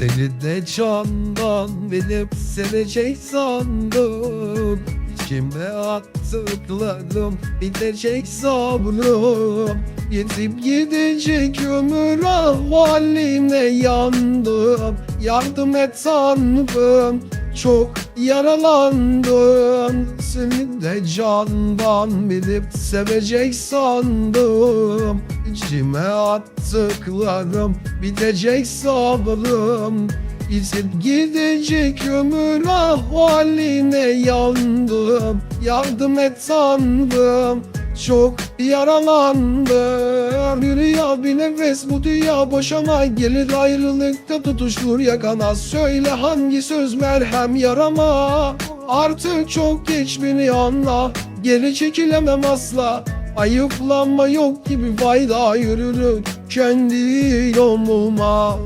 Seni de candan bilip sevecek sandım. İçime attıklarım bitecek sabrım. Yetip gidecek ömür ahvalimle yandım. Yardım et sandım çok yaralandım. Seni de candan bilip sevecek sandım İçime attıklarım bitecek sabrım İzip gidecek ömür ahvaline yandım. Yardım et sandım çok yaralandım. Bir rüya bir nefes bu dünya boşama. Gelir ayrılıkta tutuşur yakana. Söyle hangi söz merhem yarama. Artık çok geç beni anla Geri çekilemem asla Ayıplanma yok gibi fayda yürürüm Kendi yoluma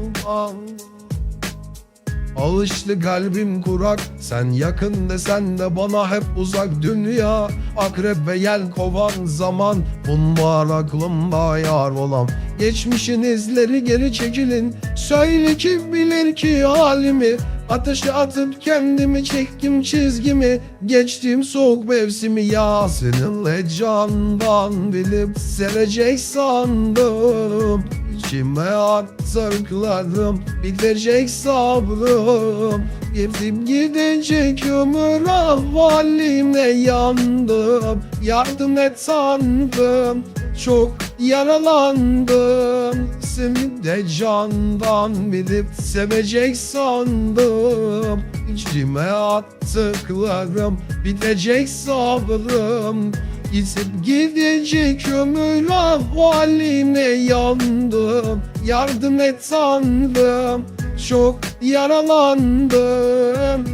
Alıştı kalbim kurak Sen yakın desen de bana hep uzak dünya. Akrep ve yel kovan zaman Bunlar aklımda yar olan. Geçmişin izleri geri çekilin Söyle kim bilir ki halimi Ateşe atıp kendimi çektim çizgimi. Geçtim soğuk mevsimi ya Seninle candan bilip sevecek sandım İçime attıklarım. Bitecek sabrım. Gittim gidecek ömür ahvalimle yandım. Yardım et sandım çok yaralandım Seni de candan bilip sevecek sandım. İçime attıklarım bitecek sabrım. Gitip gidecek ömür ahvaline yandım. Yardım et sandım Çok yaralandım